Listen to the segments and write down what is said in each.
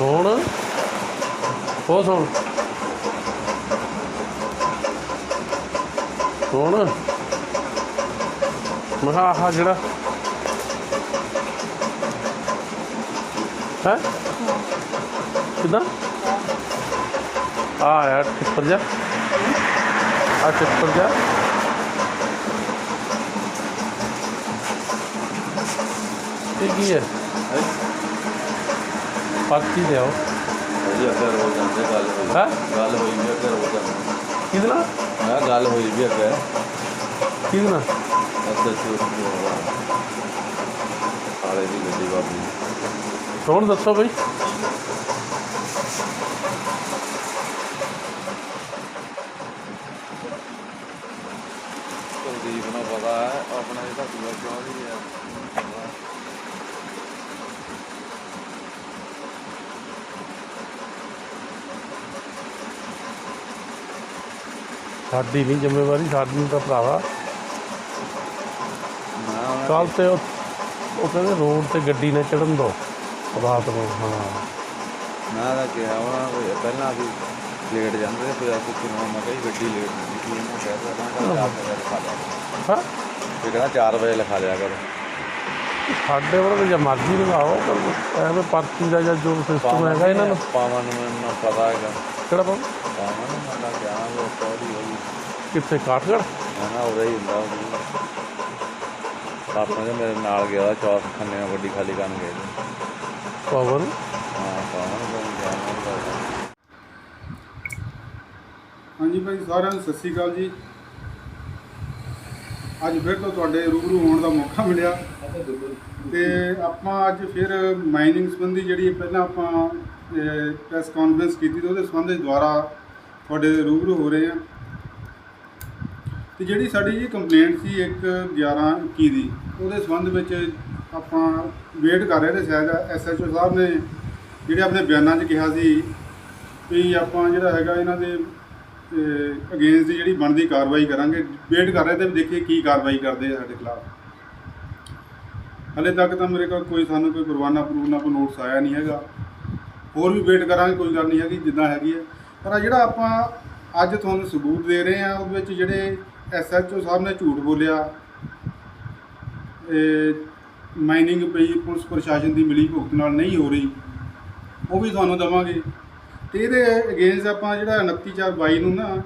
ਸੁਣ ਉਹ ਸੁਣ ਸੁਣ ਮੈਂ ਕਿਹਾ ਆਹ ਜਿਹੜਾ ਹੈ ਕਿਦਾਂ ਆ ਯਾਰ ਟਿੱਪਰ ਜਾ ਆ ਟਿੱਪਰ ਜਾ ਇਹ ਕੀ ਹੈ ਪਰਚੀ ਲਿਆਓ ਜੀ ਅੱਗੇ ਰੋਜ਼ ਜਾਂਦੇ ਗੱਲ ਹੋਈ ਹੈਂ? ਗੱਲ ਹੋਈ ਵੀ ਅੱਗੇ ਰੋਜ਼ ਜਾਂਦੇ ਕਿਹਦੇ ਨਾਲ ਮੈਂ ਗੱਲ ਹੋਈ ਵੀ ਅੱਗੇ ਕਿਹਦੇ ਨਾਲ ਅੱਛਾ ਚੋਰੀ ਆਲੇ ਦੀ ਗੱਡੀ ਵਾਪਰੀ ਕੌਣ ਦੱਸੋ ਬਈ ਕੁਲਦੀਪ ਨੂੰ ਪਤਾ ਹੈ ਆਪਣਾ ਇਹਦਾ ਦੂਆ ਕਿਉਂ ਨਹੀਂ ਹੈ ਸਾਡੀ ਨਹੀਂ ਜ਼ਿੰਮੇਵਾਰੀ ਸਾਡੀ ਨੂੰ ਤਾਂ ਭਰਾਵਾ। ਮੈਂ ਕੱਲ ਤੇ ਉਹ ਉਹ ਕਹਿੰਦੇ ਰੋਡ ਤੇ ਗੱਡੀ ਨਾ ਚੜਨ ਦੋ। ਰਾਤ ਨੂੰ ਹਾਂ। ਮੈਂ ਤਾਂ ਕਿਹਾ ਉਹਨਾਂ ਨੂੰ ਵੀ ਪਹਿਲਾਂ ਅਸੀਂ ਲੇਟ ਜਾਂਦੇ ਫਿਰ ਅਸੀਂ ਕਿਉਂ ਮੈਂ ਕਿਹਾ ਗੱਡੀ ਲੇਟ ਸੀ ਇਹਨੂੰ ਕਹਿ ਸਕਦਾ ਮੈਂ ਕਿਹਾ ਚਾਰ ਵਜੇ ਲਿਖਾ ਲਿਆ ਹਾਂ। ਇਹ ਕਹਿੰਦਾ 4 ਵਜੇ ਲਿਖਾ ਲਿਆ ਕਰੋ। ਸਾਡੇ ਵੱਲ ਤਾਂ ਜੇ ਮਰਜ਼ੀ ਲਗਾਓ ਪਰ ਐਵੇਂ ਪਰਚੀ ਦਾ ਜਾਂ ਜੋ ਸਿਸਟਮ ਹੈਗਾ ਇਹਨਾਂ ਨੂੰ। ਪਾਵਨ ਨੂੰ ਮੈਨੂੰ ਪਤਾ ਹੈਗਾ। ਕਿਹੜਾ ਪਾਉ ਪਾਵਨ ਨੂੰ ਮੈਂ ਕਿਹਾ ਉਹ ਕੋਲੀ ਹੋਈ ਕਿੱਥੇ ਕਾਠਗੜ ਨਾ ਉਰੇ ਹੀ ਹੁੰਦਾ ਉਹ ਪਾਪਾ ਦੇ ਮੇਰੇ ਨਾਲ ਗਿਆ ਚੌਕ ਖੰਨੇ ਗੱਡੀ ਖਾਲੀ ਕਰਨ ਗਏ ਸੀ। ਪਵਨ? ਹਾਂ ਪਾਵਨ ਨੂੰ ਜਾਣਾ ਹਾਂਜੀ ਭਾਈ ਸਾਰਿਆਂ ਨੂੰ ਸਤਿ ਸ਼੍ਰੀ ਅਕਾਲ ਜੀ। ਅੱਜ ਫਿਰ ਤੋਂ ਤੁਹਾਡੇ ਰੂਬਰੂ ਹੋਣ ਦਾ ਮੌਕਾ ਮਿਲਿਆ। ਤੇ ਆਪਾਂ ਅੱਜ ਫਿਰ ਮਾਈਨਿੰਗ ਸੰਬੰਧੀ ਜਿਹੜੀ ਪਹਿਲਾਂ ਆਪਾਂ ਪ੍ਰੈਸ ਕਾਨਫਰੰਸ ਕੀਤੀ ਤੇ ਉਹਦੇ ਸੰਬੰਧ ਵਿੱਚ ਦੁਬਾਰਾ ਤੁਹਾਡੇ ਰੂਬਰੂ ਹੋ ਰਹੇ ਆ ਤੇ ਜਿਹੜੀ ਸਾਡੀ ਜੀ ਕੰਪਲੇਂਟ ਸੀ 1 11 21 ਦੀ, ਉਹਦੇ ਸੰਬੰਧ ਵਿੱਚ ਆਪਾਂ ਵੇਟ ਕਰ ਰਹੇ ਤੇ ਸ਼ਾਇਦ ਐਸਐਚਓ ਸਾਹਿਬ ਨੇ ਜਿਹੜੇ ਆਪਣੇ ਬਿਆਨਾਂ 'ਚ ਕਿਹਾ ਸੀ ਵੀ ਆਪਾਂ ਜਿਹੜਾ ਹੈਗਾ ਇਹਨਾਂ ਦੇ ਅਗੇਂਸਟ ਦੀ ਜਿਹੜੀ ਬਣਦੀ ਕਾਰਵਾਈ ਕਰਾਂਗੇ ਵੇਟ ਕਰ ਰਹੇ ਤੇ ਵੀ ਦੇਖੀਏ ਕੀ ਕਾਰਵਾਈ ਕਰਦੇ ਆ ਸਾਡੇ ਖਿਲਾਫ। ਹਲੇ ਤੱਕ ਤਾਂ ਮੇਰੇ ਕੋਲ ਕੋਈ ਸਾਨੂੰ ਕੋਈ ਪਰਵਾਨਾ ਪਰੂਨਾ, ਕੋਈ ਨੋਟਿਸ ਆਇਆ ਨਹੀਂ ਹੈਗਾ। ਹੋਰ ਵੀ ਵੇਟ ਕਰਾਂਗੇ, ਕੋਈ ਗੱਲ ਨਹੀਂ ਹੈਗੀ, ਜਿੱਦਾਂ ਹੈਗੀ ਹੈ। ਪਰ ਜਿਹੜਾ ਆਪਾਂ ਅੱਜ ਤੁਹਾਨੂੰ ਸਬੂਤ ਦੇ ਰਹੇ ਆ ਉਹਦੇ ਵਿੱਚ ਜਿਹੜੇ ਐਸਐਚਓ ਸਾਹਿਬ ਨੇ ਝੂਠ ਬੋਲਿਆ ਮਾਈਨਿੰਗ ਪਈ, ਪੁਲਿਸ ਪ੍ਰਸ਼ਾਸਨ ਦੀ ਮਿਲੀ ਭੁਗਤ ਨਾਲ ਨਹੀਂ ਹੋ ਰਹੀ, ਉਹ ਵੀ ਤੁਹਾਨੂੰ ਦਵਾਂਗੇ। ਤੇ ਇਹਦੇ ਅਗੇਂਸਟ ਆਪਾਂ ਜਿਹੜਾ 29422 ਨੂੰ ਨਾ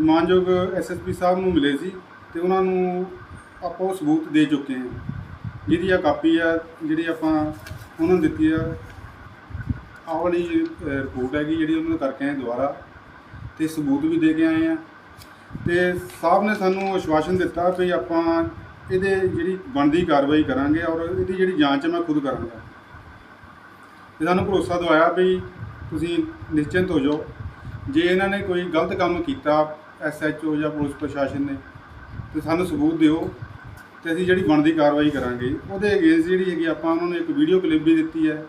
ਮਾਨਯੋਗ ਐਸਐਸਪੀ ਸਾਹਿਬ ਨੂੰ ਮਿਲੇ ਸੀ ਤੇ ਉਹਨਾਂ ਨੂੰ ਆਪਾਂ ਉਹ ਸਬੂਤ ਦੇ ਚੁੱਕੇ ਹਾਂ। ਜਿਹਦੀ ਆ ਕਾਪੀ ਆ, ਜਿਹੜੀ ਆਪਾਂ ਉਹਨਾਂ ਨੂੰ ਦਿੱਤੀ ਆ। ਆਹ ਵਾਲੀ ਰਿਪੋਰਟ ਹੈਗੀ ਜਿਹੜੀ ਉਹਨਾਂ ਨੇ ਕਰਕੇ ਆਏ ਦੁਬਾਰਾ ਤੇ ਸਬੂਤ ਵੀ ਦੇ ਕੇ ਆਏ ਆ। ਤੇ ਸਾਹਿਬ ਨੇ ਸਾਨੂੰ ਅਸ਼ਵਾਸਨ ਦਿੱਤਾ ਵੀ ਆਪਾਂ ਇਹਦੇ ਜਿਹੜੀ ਬਣਦੀ ਕਾਰਵਾਈ ਕਰਾਂਗੇ ਔਰ ਇਹਦੀ ਜਿਹੜੀ ਜਾਂਚ ਮੈਂ ਖੁਦ ਕਰਾਂਗਾ। ਤੇ ਸਾਨੂੰ ਭਰੋਸਾ ਦਵਾਇਆ ਵੀ ਤੁਸੀਂ ਨਿਸ਼ਚਿੰਤ ਹੋ ਜਾਓ। ਜੇ ਇਹਨਾਂ ਨੇ ਕੋਈ ਗਲਤ ਕੰਮ ਕੀਤਾ ਐਸਐਚਓ ਜਾਂ ਪੁਲਿਸ ਪ੍ਰਸ਼ਾਸਨ ਨੇ, ਤੇ ਸਾਨੂੰ ਸਬੂਤ ਦਿਓ ਤੇ ਅਸੀਂ ਜਿਹੜੀ ਬਣਦੀ ਕਾਰਵਾਈ ਕਰਾਂਗੇ। ਉਹਦੇ ਅਗੇਂਸਟ ਜਿਹੜੀ ਹੈਗੀ ਆਪਾਂ ਉਹਨਾਂ ਨੂੰ ਇੱਕ ਵੀਡੀਓ ਕਲਿੱਪ ਵੀ ਦਿੱਤੀ ਹੈ।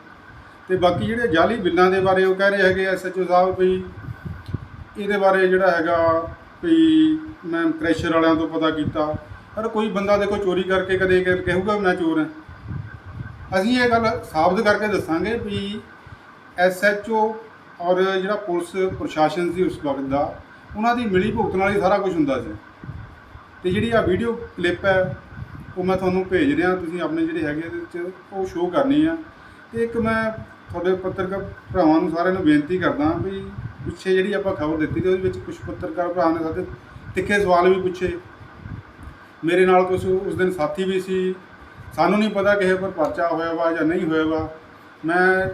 ਤੇ ਬਾਕੀ ਜਿਹੜੇ ਜਾਲੀ ਬਿੱਲਾਂ ਦੇ ਬਾਰੇ ਉਹ ਕਹਿ ਰਹੇ ਹੈਗੇ ਐਸਐਚਓ ਸਾਹਿਬ ਵੀ ਇਹਦੇ ਬਾਰੇ ਜਿਹੜਾ ਹੈਗਾ ਵੀ ਮੈਂ ਕ੍ਰੈਸ਼ਰ ਵਾਲਿਆਂ ਤੋਂ ਪਤਾ ਕੀਤਾ। ਪਰ ਕੋਈ ਬੰਦਾ ਦੇਖੋ ਚੋਰੀ ਕਰਕੇ ਕਦੇ ਕ- ਕਹੂਗਾ ਵੀ ਮੈਂ ਚੋਰ ਹਾਂ। ਅਸੀਂ ਇਹ ਗੱਲ ਸਾਬਤ ਕਰਕੇ ਦੱਸਾਂਗੇ ਵੀ ਐਸਐਚਓ ਔਰ ਜਿਹੜਾ ਪੁਲਿਸ ਪ੍ਰਸ਼ਾਸਨ ਸੀ ਉਸ ਵਕਤ ਦਾ, ਉਹਨਾਂ ਦੀ ਮਿਲੀ ਭੁਗਤ ਨਾਲ ਹੀ ਸਾਰਾ ਕੁਝ ਹੁੰਦਾ ਸੀ। ਤੇ ਜਿਹੜੀ ਆ ਵੀਡੀਓ ਕਲਿੱਪ ਹੈ, ਉਹ ਮੈਂ ਤੁਹਾਨੂੰ ਭੇਜ ਰਿਹਾ, ਤੁਸੀਂ ਆਪਣੇ ਜਿਹੜੇ ਹੈਗੇ ਇਹਦੇ ਵਿੱਚ, ਉਹ ਸ਼ੋਅ ਕਰਨੀ ਆ। ਤੇ ਇੱਕ ਮੈਂ ਤੁਹਾਡੇ ਪੱਤਰਕਾਰ ਭਰਾਵਾਂ ਨੂੰ ਸਾਰਿਆਂ ਨੂੰ ਬੇਨਤੀ ਕਰਦਾ ਵੀ ਪਿੱਛੇ ਜਿਹੜੀ ਆਪਾਂ ਖਬਰ ਦਿੱਤੀ ਤੇ ਉਹਦੇ ਵਿੱਚ ਕੁਝ ਪੱਤਰਕਾਰ ਭਰਾ ਨੇ ਸਾਡੇ ਤਿੱਖੇ ਸਵਾਲ ਵੀ ਪੁੱਛੇ। ਮੇਰੇ ਨਾਲ ਕੁਝ ਉਸ ਦਿਨ ਸਾਥੀ ਵੀ ਸੀ। ਸਾਨੂੰ ਨਹੀਂ ਪਤਾ ਕਿਸੇ ਪਰ ਪਰਚਾ ਹੋਇਆ ਵਾ ਜਾਂ ਨਹੀਂ ਹੋਇਆ ਵਾ। ਮੈਂ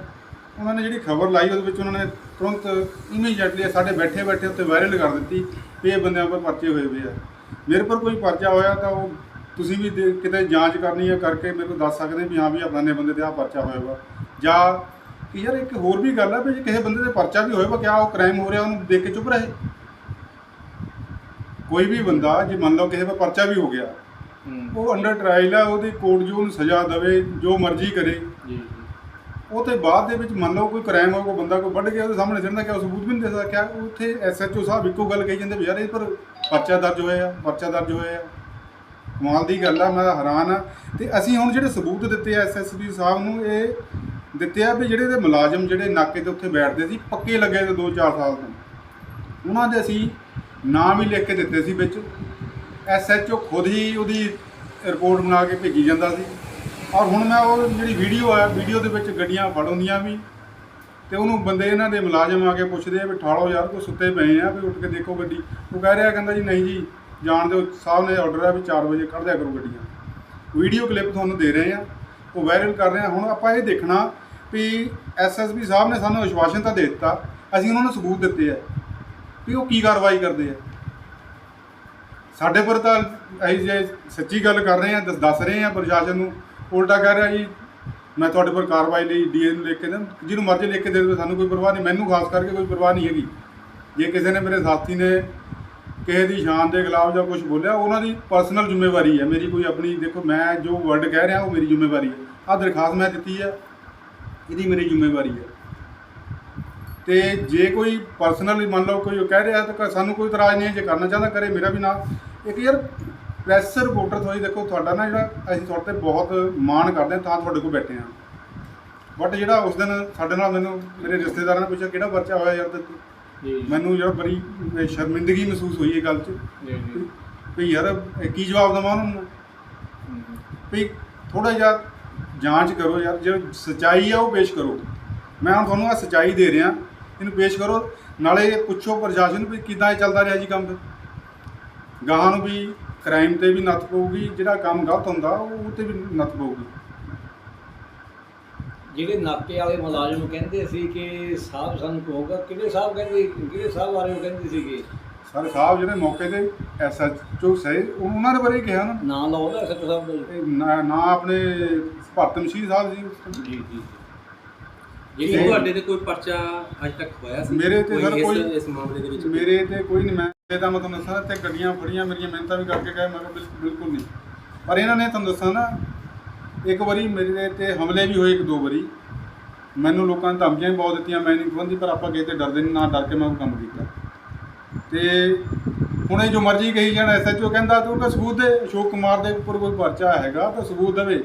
ਉਹਨਾਂ ਨੇ ਜਿਹੜੀ ਖਬਰ ਲਾਈ ਉਹਦੇ ਵਿੱਚ ਉਹਨਾਂ ਨੇ ਤੁਰੰਤ ਇਮੀਡੀਏਟਲੀ ਸਾਡੇ ਬੈਠੇ ਬੈਠੇ ਉੱਤੇ ਵਾਇਰਲ ਕਰ ਦਿੱਤੀ ਵੀ ਇਹ ਬੰਦਿਆਂ ਪਰ ਪਰਚੇ ਹੋਏ ਹੋਏ ਆ। ਮੇਰੇ ਪਰ ਕੋਈ ਪਰਚਾ ਹੋਇਆ ਤਾਂ ਉਹ ਤੁਸੀਂ ਵੀ ਕਿਤੇ ਜਾਂਚ ਕਰਨੀ ਹੈ ਕਰਕੇ ਮੇਰੇ ਕੋਲ ਦੱਸ ਸਕਦੇ ਵੀ ਹਾਂ ਵੀ ਆਪਣੇ ਬੰਦੇ ਤੇ ਆ ਪਰਚਾ ਹੋਇਆ ਵਾ। ਜਾਂ ਕਿ ਯਾਰ ਇੱਕ ਹੋਰ ਵੀ ਗੱਲ ਹੈ ਵੀ ਜੇ ਕਿਸੇ ਬੰਦੇ ਤੇ ਪਰਚਾ ਵੀ ਹੋਇਆ ਵਾ ਕਿਆ ਉਹ ਕ੍ਰਾਈਮ ਹੋ ਰਿਹਾ ਉਹਨੂੰ ਦੇਖ ਕੇ ਚੁੱਪ ਰਹੇ? ਕੋਈ ਵੀ ਬੰਦਾ ਜੇ ਮੰਨ ਲਓ ਕਿਸੇ ਦਾ ਪਰਚਾ ਵੀ ਹੋ ਗਿਆ ਉਹ ਅੰਡਰ ਟ੍ਰਾਇਲ ਆ ਉਹਦੀ ਕੋਰਟ ਜੋ ਉਹਨੂੰ ਸਜ਼ਾ ਦੇਵੇ ਜੋ ਮਰਜ਼ੀ ਕਰੇ ਜੀ ਉਹ ਤੇ ਬਾਅਦ ਦੇ ਵਿੱਚ ਮੰਨ ਲਓ ਕੋਈ ਕ੍ਰਾਈਮ ਹੋ ਕੋਈ ਬੰਦਾ ਕੋਈ ਵੱਢ ਗਿਆ, ਉਹਦੇ ਸਾਹਮਣੇ ਸਿਰਦਾ ਕਿ ਉਹ ਸਬੂਤ ਵੀ ਨਹੀਂ ਦੇ ਸਕਦਾ ਕਿਆ ਉੱਥੇ ਐਸਐਚਓ ਸਾਹਿਬ ਇੱਕੋ ਗੱਲ ਕਹੀ ਜਾਂਦੇ ਵੀ ਯਾਰ ਇਹ ਪਰ ਪਰਚਾ ਦਰਜ ਹੋਇਆ, ਪਰਚਾ ਦਰਜ ਹੋਇਆ। ਆ ਕਮਾਲ ਦੀ ਗੱਲ ਆ, ਮੈਂ ਹੈਰਾਨ ਆ। ਤੇ ਅਸੀਂ ਹੁਣ ਜਿਹੜੇ ਸਬੂਤ ਦਿੱਤੇ ਆ ਐਸਐਸਪੀ ਸਾਹਿਬ ਨੂੰ, ਇਹ ਦਿੱਤੇ ਆ ਵੀ ਜਿਹੜੇ ਦੇ ਮੁਲਾਜ਼ਮ ਜਿਹੜੇ ਨਾਕੇ ਤੇ ਉੱਥੇ ਬੈਠਦੇ ਸੀ, ਪੱਕੇ ਲੱਗੇ ਤੇ 2-4 ਸਾਲ ਤੋਂ। ਉਹਨਾਂ ਦੇ ਅਸੀਂ ਨਾਮ ਹੀ ਲਿਖ ਕੇ ਦਿੱਤੇ ਸੀ ਵਿੱਚ। ਐਸਐਚਓ ਖੁਦ ਹੀ ਉਹਦੀ ਰਿਪੋਰਟ ਬਣਾ ਕੇ ਭੇਜੀ ਜਾਂਦਾ ਸੀ। ਔਰ ਹੁਣ ਮੈਂ ਉਹ ਜਿਹੜੀ ਵੀਡੀਓ ਆ ਵੀਡੀਓ ਦੇ ਵਿੱਚ ਗੱਡੀਆਂ ਫੜ ਹੁੰਦੀਆਂ ਵੀ, ਤੇ ਉਹਨੂੰ ਬੰਦੇ ਇਹਨਾਂ ਦੇ ਮੁਲਾਜ਼ਮ ਆ ਕੇ ਪੁੱਛਦੇ ਆ ਵੀ ਠਾਲੋ ਯਾਰ ਕੋ ਸੁੱਤੇ ਪਏ ਆ, ਵੀ ਉੱਠ ਕੇ ਦੇਖੋ ਗੱਡੀ। ਉਹ ਕਹਿ ਰਿਹਾ, ਕਹਿੰਦਾ ਜੀ, ਨਹੀਂ ਜੀ, ਜਾਣ ਦਿਓ, ਸਾਹਿਬ ਨੇ ਆਰਡਰ ਆ ਵੀ 4 ਵਜੇ ਕੱਢ ਦਿਆ ਕਰੋ ਗੱਡੀਆਂ। ਵੀਡੀਓ ਕਲਿੱਪ ਤੁਹਾਨੂੰ ਦੇ ਰਹੇ ਆ। ਉਹ ਵਾਇਰਲ ਕਰ ਰਹੇ ਆ। ਹੁਣ ਆਪਾਂ ਇਹ ਦੇਖਣਾ ਵੀ ਐਸਐਸਪੀ ਸਾਹਿਬ ਨੇ ਸਾਨੂੰ ਵਿਸ਼ਵਾਸਨ ਤਾਂ ਦੇ ਦਿੱਤਾ। ਅਸੀਂ ਉਹਨਾਂ ਨੂੰ ਸਬੂਤ ਦਿੱਤੇ ਆ ਵੀ ਉਹ ਕੀ ਕਾਰਵਾਈ ਕਰਦੇ ਆ। ਸਾਡੇ ਪਰ ਤਾਂ ਅਸੀਂ ਜੇ ਸੱਚੀ ਗੱਲ ਕਰ ਰਹੇ ਆ, ਦੱਸ ਦੱਸ ਰਹੇ ਆ ਪ੍ਰਸ਼ਾਸਨ ਨੂੰ ਉਲਟਾ ਕਹਿ ਰਿਹਾ ਜੀ, ਮੈਂ ਤੁਹਾਡੇ ਪਰ ਕਾਰਵਾਈ ਲਈ ਡੀਏ ਨੂੰ ਲਿਖ ਕੇ ਦੇ ਜਿਹਨੂੰ ਮਰਜ਼ੀ ਲਿਖ ਕੇ ਦੇ ਦਿਓ, ਸਾਨੂੰ ਕੋਈ ਪਰਵਾਹ ਨਹੀਂ, ਮੈਨੂੰ ਖਾਸ ਕਰਕੇ ਕੋਈ ਪਰਵਾਹ ਨਹੀਂ ਹੈਗੀ। ਜੇ ਕਿਸੇ ਨੇ ਮੇਰੇ ਸਾਥੀ ਨੇ ਕਿਸੇ ਦੀ ਸ਼ਾਨ ਦੇ ਖਿਲਾਫ ਜਾਂ ਕੁਝ ਬੋਲਿਆ, ਉਹਨਾਂ ਦੀ ਪਰਸਨਲ ਜ਼ਿੰਮੇਵਾਰੀ ਹੈ, ਮੇਰੀ ਕੋਈ ਆਪਣੀ, ਦੇਖੋ ਮੈਂ ਜੋ ਵਰਡ ਕਹਿ ਰਿਹਾ, ਉਹ ਮੇਰੀ ਜ਼ਿੰਮੇਵਾਰੀ ਹੈ। ਆਹ ਦਰਖਾਸਤ ਮੈਂ ਦਿੱਤੀ ਹੈ, ਇਹਦੀ ਮੇਰੀ ਜ਼ਿੰਮੇਵਾਰੀ ਹੈ। ਤੇ ਜੇ ਕੋਈ ਪਰਸਨਲੀ ਮੰਨ ਲਓ, ਕੋਈ ਕਹਿ ਰਿਹਾ, ਤਾਂ ਸਾਨੂੰ ਕੋਈ ਇਤਰਾਜ਼ ਨਹੀਂ ਜੇ ਕਰਨਾ ਚਾਹੁੰਦਾ, ਕਰੇ ਮੇਰਾ ਵੀ ਨਾ ਇੱਕ ਯਾਰ ਪ੍ਰੈਸ ਰਿਪੋਰਟਰ ਹੋਈ ਦੇਖੋ ਤੁਹਾਡਾ ਨਾ ਜਿਹੜਾ ਅਸੀਂ ਤੁਹਾਡੇ ਤੇ ਬਹੁਤ ਮਾਣ ਕਰਦੇ ਹਾਂ ਤਾਂ ਤੁਹਾਡੇ ਕੋਲ ਬੈਠੇ ਹਾਂ। ਬਟ ਜਿਹੜਾ ਉਸ ਦਿਨ ਸਾਡੇ ਨਾਲ ਮੈਨੂੰ ਮੇਰੇ ਰਿਸ਼ਤੇਦਾਰਾਂ ਨੇ ਪੁੱਛਿਆ ਕਿਹੜਾ ਪਰਚਾ ਹੋਇਆ ਯਾਰ ਤੇ ਜੀ ਮੈਨੂੰ ਯਾਰ ਬੜੀ ਸ਼ਰਮਿੰਦਗੀ ਮਹਿਸੂਸ ਹੋਈ ਇਹ ਗੱਲ 'ਚ। ਜੀ ਜੀ। ਵੀ ਯਾਰ ਕੀ ਜਵਾਬ ਦੇਵਾਂ ਉਹਨਾਂ ਨੂੰ? ਵੀ ਥੋੜਾ ਜਿਹਾ ਜਾਂਚ ਕਰੋ ਯਾਰ ਜੋ ਸਚਾਈ ਆ ਉਹ ਪੇਸ਼ ਕਰੋ। ਮੈਂ ਹੁਣ ਤੁਹਾਨੂੰ ਆ ਸਚਾਈ ਦੇ ਰਿਹਾ ਇਹਨੂੰ ਪੇਸ਼ ਕਰੋ। ਨਾਲੇ ਪੁੱਛੋ ਪ੍ਰਸ਼ਾਸਨ ਵੀ ਕਿੱਦਾਂ ਇਹ ਚੱਲਦਾ ਰਿਹਾ ਜੀ ਕੰਮ ਗਾਹਾਂ ਨੂੰ ਵੀ ਕ੍ਰਾਈਮ ਤੇ ਵੀ ਨੱਥ ਪਊਗੀ ਜਿਹੜਾ ਕੰਮ ਗਲਤ ਹੁੰਦਾ ਉਹ ਤੇ ਵੀ ਨੱਥ ਪਊਗੀ। ਜਿਹੜੇ ਨਾਕੇ ਵਾਲੇ ਮੁਲਾਜ਼ਮ ਕਹਿੰਦੇ ਸੀ ਕਿ ਸਾਹਿਬ ਸਾਨੂੰ ਕਹੋਗਾ ਕਿਹੜੇ ਸਾਹਿਬ ਕਹਿੰਦੇ ਕਿਹੜੇ ਸਾਹਿਬ ਬਾਰੇ ਉਹ ਕਹਿੰਦੇ ਸੀਗੇ? ਸਰ ਸਾਹਿਬ ਜਿਹੜੇ ਮੌਕੇ ਤੇ ਐਸਐਚਓ ਸਹੀ ਉਹਨਾਂ ਦੇ ਬਾਰੇ ਕਿਹਾ ਨਾ। ਨਾਂ ਲਾਉਂਦਾ ਸੱਚ ਸਾਹਿਬ ਦਾ। ਨਾ ਆਪਣੇ ਭਗਤ ਮਸੀਹ ਸਾਹਿਬ ਜੀ। ਜੀ ਜੀ ਜਿਹੜੀ ਤੁਹਾਡੇ ਤੇ ਕੋਈ ਪਰਚਾ ਅੱਜ ਤੱਕ ਹੋਇਆ ਸੀ? ਮੇਰੇ ਤੇ ਸਰ ਕੋਈ ਇਸ ਮਾਮਲੇ ਦੇ ਵਿੱਚ? ਮੇਰੇ ਤੇ ਕੋਈ ਨਹੀਂ ਮੈਂ ਇਹ ਤਾਂ ਮੈਂ ਤੁਹਾਨੂੰ ਦੱਸਾਂ ਤੇ ਗੱਡੀਆਂ ਫੜੀਆਂ ਮੇਰੀਆਂ ਮਿਹਨਤਾਂ ਵੀ ਕਰਕੇ ਗਏ ਮੈਂ ਕਿਹਾ ਬਿਲ- ਬਿਲਕੁਲ ਨਹੀਂ। ਪਰ ਇਹਨਾਂ ਨੇ ਤੁਹਾਨੂੰ ਦੱਸਾਂ ਨਾ, ਇੱਕ ਵਾਰੀ ਮੇਰੇ ਤੇ ਹਮਲੇ ਵੀ ਹੋਏ ਇੱਕ ਦੋ ਵਾਰੀ। ਮੈਨੂੰ ਲੋਕਾਂ ਨੇ ਧਮਕੀਆਂ ਵੀ ਬਹੁਤ ਦਿੱਤੀਆਂ, ਮੈਂ ਨਹੀਂ ਖੁੰਦੀ ਪਰ ਆਪਾਂ ਕਿਸੇ ਤੇ ਡਰਦੇ ਨਹੀਂ, ਨਾ ਡਰ ਕੇ ਮੈਂ ਉਹ ਕੰਮ ਕੀਤਾ। ਤੇ ਹੁਣ ਇਹ ਜੋ ਮਰਜ਼ੀ ਕਹੀ ਜਾਣ ਐਸਐਚਓ ਕਹਿੰਦਾ, ਤੂੰ ਕਹ ਸਬੂਤ ਦੇ, ਅਸ਼ੋਕ ਕੁਮਾਰ ਦੇ ਉੱਪਰ ਕੋਈ ਪਰਚਾ ਹੈਗਾ, ਤਾਂ ਸਬੂਤ ਦੇਵੇ।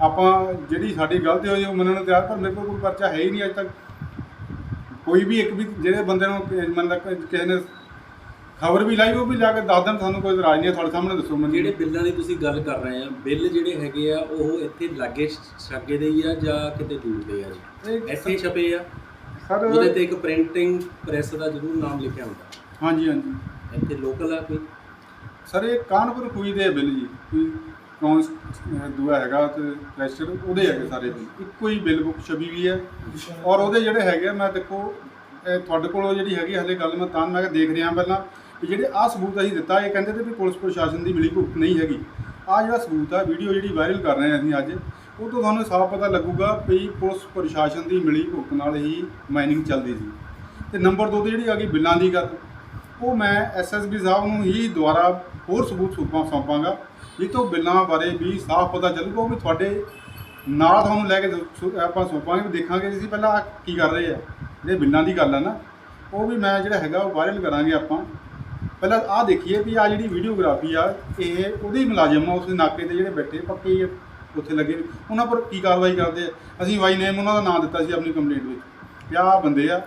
ਆਪਾਂ ਜਿਹੜੀ ਸਾਡੀ ਗਲਤੀ ਹੋਈ, ਉਹ ਮੰਨਣ ਨੂੰ ਤਿਆਰ, ਪਰ ਮੇਰੇ ਕੋਲ ਕੋਈ ਪਰਚਾ ਹੈ ਹੀ ਨਹੀਂ ਅੱਜ ਤੱਕ। ਕੋਈ ਵੀ ਇੱਕ ਵੀ, ਜਿਹੜੇ ਬੰਦੇ ਨੂੰ ਕਿ- ਮਤਲਬ ਕਿ ਕਿਸੇ ਨੇ ਖਬਰ ਵੀ ਲਾਈ ਉਹ ਵੀ ਜਾ ਕੇ ਦੱਸ ਦੇਣ ਸਾਨੂੰ ਕੋਈ ਇਤਰਾਜ਼ ਨਹੀਂ ਹੈ ਤੁਹਾਡੇ ਸਾਹਮਣੇ ਦੱਸੋ ਮੈਨੂੰ। ਜਿਹੜੇ ਬਿੱਲਾਂ ਦੀ ਤੁਸੀਂ ਗੱਲ ਕਰ ਰਹੇ ਆ ਬਿੱਲ ਜਿਹੜੇ ਹੈਗੇ ਆ ਉਹ ਇੱਥੇ ਲਾਗੇ ਛਾਗੇ ਦੇ ਹੀ ਆ ਜਾਂ ਕਿਤੇ ਦੂਰ ਦੇ ਆ ਜੀ? ਇਹ ਇੱਥੇ ਛਪੇ ਆ? ਸਰ ਉਹਦੇ ਤੇ ਇੱਕ ਪ੍ਰਿੰਟਿੰਗ ਪ੍ਰੈਸ ਦਾ ਜ਼ਰੂਰ ਨਾਮ ਲਿਖਿਆ ਹੁੰਦਾ। ਹਾਂਜੀ ਹਾਂਜੀ। ਇੱਥੇ ਲੋਕਲ ਆ ਕੋਈ? ਸਰ ਇਹ ਕਾਨਪੁਰ ਖੂਹੀ ਦੇ ਬਿੱਲ ਜੀ। ਕੋਈ ਕੌਣ ਦੂਆ ਹੈਗਾ ਤੇ ਪ੍ਰੈਸ਼ਰ ਉਹਦੇ ਹੈਗੇ ਸਾਰੇ ਬਿੱਲ। ਇੱਕੋ ਹੀ ਬਿੱਲ ਬੁੱਕ ਛਪੀ ਵੀ ਹੈ ਔਰ ਉਹਦੇ ਜਿਹੜੇ ਹੈਗੇ ਆ, ਮੈਂ ਦੇਖੋ ਇਹ ਤੁਹਾਡੇ ਕੋਲ ਜਿਹੜੀ ਹੈਗੀ ਹਲੇ ਗੱਲ ਮੈਂ ਤਾਂ ਮੈਂ ਕਿਹਾ ਦੇਖ ਰਿਹਾ ਪਹਿਲਾਂ। ਵੀ ਜਿਹੜੇ ਆਹ ਸਬੂਤ ਅਸੀਂ ਦਿੱਤਾ, ਇਹ ਕਹਿੰਦੇ ਤੇ ਵੀ ਪੁਲਿਸ ਪ੍ਰਸ਼ਾਸਨ ਦੀ ਮਿਲੀ ਭੁਗਤ ਨਹੀਂ ਹੈਗੀ। ਆਹ ਜਿਹੜਾ ਸਬੂਤ ਆ ਵੀਡੀਓ ਜਿਹੜੀ ਵਾਇਰਲ ਕਰ ਰਹੇ ਅਸੀਂ ਅੱਜ, ਉਹ ਤੋਂ ਤੁਹਾਨੂੰ ਸਾਫ਼ ਪਤਾ ਲੱਗੂਗਾ ਵੀ ਪੁਲਿਸ ਪ੍ਰਸ਼ਾਸਨ ਦੀ ਮਿਲੀ ਭੁਗਤ ਨਾਲ ਹੀ ਮਾਈਨਿੰਗ ਚੱਲਦੀ ਸੀ। ਤੇ ਨੰਬਰ 2 ਤੇ ਜਿਹੜੀ ਆ ਗਈ ਬਿੱਲਾਂ ਦੀ ਗੱਲ, ਉਹ ਮੈਂ ਐਸਐਸਬੀ ਸਾਹਿਬ ਨੂੰ ਹੀ ਦੁਬਾਰਾ ਹੋਰ ਸਬੂਤ ਸੌਂਪਾਂ ਸੌਂਪਾਂਗਾ, ਵੀ ਤੋਂ ਬਿੱਲਾਂ ਬਾਰੇ ਵੀ ਸਾਫ਼ ਪਤਾ ਚੱਲੂਗਾ, ਉਹ ਵੀ ਤੁਹਾਡੇ ਨਾਲ ਤੁਹਾਨੂੰ ਲੈ ਕੇ ਆਪਾਂ ਸੌਂਪਾਂਗੇ, ਵੀ ਦੇਖਾਂਗੇ ਵੀ ਅਸੀਂ ਪਹਿਲਾਂ ਆਹ ਕੀ ਕਰ ਰਹੇ ਆ। ਜਿਹੜੇ ਬਿੱਲਾਂ ਦੀ ਗੱਲ ਆ ਨਾ। ਉਹ ਵੀ ਮੈਂ ਜਿਹੜਾ ਹੈਗਾ, ਉਹ ਵਾਇਰਲ ਕਰਾਂਗੇ ਆਪਾਂ। ਪਹਿਲਾਂ ਆਹ ਦੇਖੀਏ ਵੀ ਆ ਜਿਹੜੀ ਵੀਡੀਓਗ੍ਰਾਫੀ ਆ ਇਹ ਉਹਦੇ ਹੀ ਮੁਲਾਜ਼ਮ ਆ ਉਸ ਦੇ ਨਾਕੇ ਤੇ ਜਿਹੜੇ ਬੈਠੇ ਪੱਕੇ ਹੀ ਆ, ਉੱਥੇ ਲੱਗੇ। ਉਹਨਾਂ ਪਰ ਕੀ ਕਾਰਵਾਈ ਕਰਦੇ ਆ? ਅਸੀਂ ਵਾਈ ਨੇਮ ਉਹਨਾਂ ਦਾ ਨਾਮ ਦਿੱਤਾ ਸੀ ਆਪਣੀ ਕੰਪਲੇਂਟ ਵਿੱਚ ਵੀ ਆਹ ਬੰਦੇ ਆ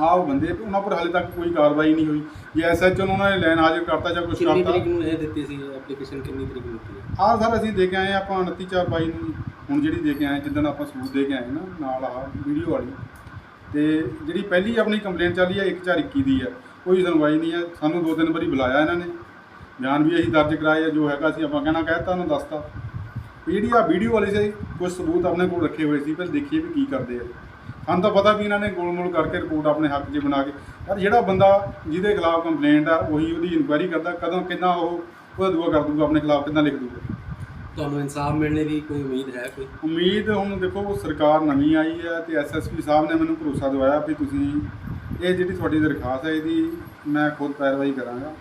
ਆਹ ਉਹ ਬੰਦੇ ਆ, ਉਹਨਾਂ ਪਰ ਹਾਲੇ ਤੱਕ ਕੋਈ ਕਾਰਵਾਈ ਨਹੀਂ ਹੋਈ। ਜੇ ਐਸਐਚਓ ਨੂੰ ਉਹਨਾਂ ਨੇ ਲੈਣ ਹਾਜ਼ਰ ਕਰਤਾ ਜਾਂ ਕੁਝ ਕਿੰਨੀ ਕਰਤਾ। ਤਰੀਕ ਨੂੰ ਇਹ ਦਿੱਤੀ ਸੀ ਐਪਲੀਕੇਸ਼ਨ ਕਿੰਨੀ ਤਰੀਕ ਨੂੰ ਦਿੱਤੀ ਹੈ? ਆਹ ਸਰ ਅਸੀਂ ਦੇ ਕੇ ਆਏ ਹਾਂ ਆਪਾਂ 29 ਚਾਰ ਬਾਈ ਨੂੰ। ਜੀ। ਹੁਣ ਜਿਹੜੀ ਦੇ ਕੇ ਆਏ ਜਿੱਦਣ ਆਪਾਂ ਸਬੂਤ ਦੇ ਕੇ ਆਏ ਨਾ ਨਾਲ ਆਹ ਵੀਡੀਓ ਵਾਲੀ। ਤੇ ਜਿਹੜੀ ਪਹਿਲੀ ਆਪਣੀ ਕੰਪਲੇਂਟ ਚੱਲੀ ਹੈ 1421 ਦੀ ਹੈ ਕੋਈ ਸੁਣਵਾਈ ਨਹੀਂ ਹੈ। ਸਾਨੂੰ ਦੋ ਤਿੰਨ ਵਾਰੀ ਬੁਲਾਇਆ ਇਹਨਾਂ ਨੇ। ਬਿਆਨ ਵੀ ਅਸੀਂ ਦਰਜ ਕਰਾਏ ਆ ਜੋ ਹੈਗਾ ਸੀ ਆਪਾਂ ਕਹਿਣਾ ਕਹਿਤਾ ਉਹਨੂੰ ਦੱਸਤਾ। ਵੀ ਜਿਹੜੀ ਆ ਵੀਡੀਓ ਵਾਲੀ ਸੀ ਕੁਝ ਸਬੂਤ ਆਪਣੇ ਕੋਲ ਰੱਖੇ ਹੋਏ ਸੀ ਪਰ ਦੇਖੀਏ ਵੀ ਕੀ ਕਰਦੇ ਆ। ਸਾਨੂੰ ਤਾਂ ਪਤਾ ਵੀ ਇਹਨਾਂ ਨੇ ਗੋਲਮੋਲ ਕਰਕੇ ਰਿਪੋਰਟ ਆਪਣੇ ਹੱਕ 'ਚ ਬਣਾ ਕੇ। ਯਾਰ ਜਿਹੜਾ ਬੰਦਾ ਜਿਹਦੇ ਖਿਲਾਫ ਕੰਪਲੇਂਟ ਆ ਉਹੀ ਉਹਦੀ ਇਨਕੁਆਇਰੀ ਕਰਦਾ ਕਦੋਂ ਕਿੰਨਾ ਉਹ ਉਹਦਾ ਦੂਆ ਕਰ ਦੂਗਾ ਆਪਣੇ ਖਿਲਾਫ ਕਿੰਨਾ ਲਿਖ ਦੂਗਾ। ਤੁਹਾਨੂੰ ਇਨਸਾਫ ਮਿਲਣੇ ਦੀ ਕੋਈ ਉਮੀਦ ਹੈ ਕੋਈ? ਉਮੀਦ ਹੁਣ ਦੇਖੋ ਸਰਕਾਰ ਨਵੀਂ ਆਈ ਹੈ ਤੇ ਐਸਐਸਪੀ ਸਾਹਿਬ ਨੇ ਮੈਨੂੰ ਭਰੋਸਾ ਦਿਵਾਇਆ ਵੀ ਤੁਸੀਂ ਇਹ ਜਿਹੜੀ ਤੁਹਾਡੀ ਦਰਖਾਸਤ ਹੈ ਇਹਦੀ ਮੈਂ ਖੁਦ ਪੈਰਵਾਈ ਕਰਾਂਗਾ।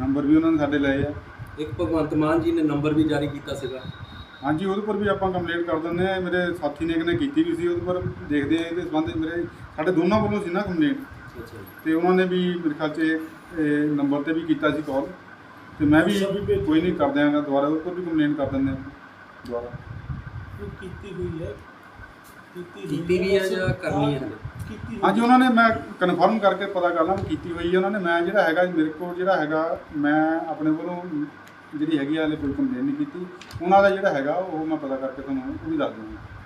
ਨੰਬਰ ਵੀ ਉਹਨਾਂ ਨੇ ਸਾਡੇ ਲਏ ਆ। ਇੱਕ ਭਗਵੰਤ ਮਾਨ ਜੀ ਨੇ ਨੰਬਰ ਵੀ ਜਾਰੀ ਕੀਤਾ ਸੀਗਾ। ਹਾਂਜੀ ਉਹਦੇ ਪਰ ਵੀ ਆਪਾਂ ਕੰਪਲੇਂਟ ਕਰ ਦਿੰਦੇ ਆ ਮੇਰੇ ਸਾਥੀ ਨੇ ਇੱਕ ਨੇ ਕੀਤੀ ਵੀ ਸੀ ਉਹਦੇ ਪਰ ਦੇਖਦੇ ਆ। ਇਹਦੇ ਸੰਬੰਧ ਮੇਰੇ ਸਾਡੇ ਦੋਨਾਂ ਵੱਲੋਂ ਸੀ ਨਾ ਕੰਪਲੇਂਟ ਤੇ ਉਹਨਾਂ ਨੇ ਵੀ ਮੇਰੇ ਖਿਆਲ 'ਚ ਨੰਬਰ ਤੇ ਵੀ ਕੀਤਾ ਸੀ ਕਾਲ ਤੇ ਮੈਂ ਵੀ ਕੋਈ ਨਹੀਂ ਕਰ ਦਿਆਂਗਾ ਦੁਬਾਰਾ। ਉਹਦੇ ਪਰ ਵੀ ਕੰਪਲੇਂਟ ਕਰ ਦਿੰਦੇ ਆ ਦੁਬਾਰਾ। ਕੀਤੀ ਹੋਈ ਹੈ। ਕੀਤੀ ਵੀ ਆ ਜਾਂ ਕਰਨੀ ਹੈ ਹਾਂਜੀ, ਉਹਨਾਂ ਨੇ ਮੈਂ ਕਨਫਰਮ ਕਰਕੇ ਪਤਾ ਕਰ ਲਾਂ ਕੀਤੀ ਹੋਈ ਹੈ। ਉਹਨਾਂ ਨੇ ਮੈਂ ਜਿਹੜਾ ਹੈਗਾ, ਮੇਰੇ ਕੋਲ ਜਿਹੜਾ ਹੈਗਾ, ਮੈਂ ਆਪਣੇ ਵੱਲੋਂ ਜਿਹੜੀ ਹੈਗੀ ਆ, ਹਲੇ ਕੋਈ ਕੰਪਲੇਨ ਨਹੀਂ ਕੀਤੀ। ਉਹਨਾਂ ਦਾ ਜਿਹੜਾ ਹੈਗਾ, ਉਹ ਮੈਂ ਪਤਾ ਕਰਕੇ ਤੁਹਾਨੂੰ ਉਹ ਵੀ ਦੱਸ ਦੂੰਗਾ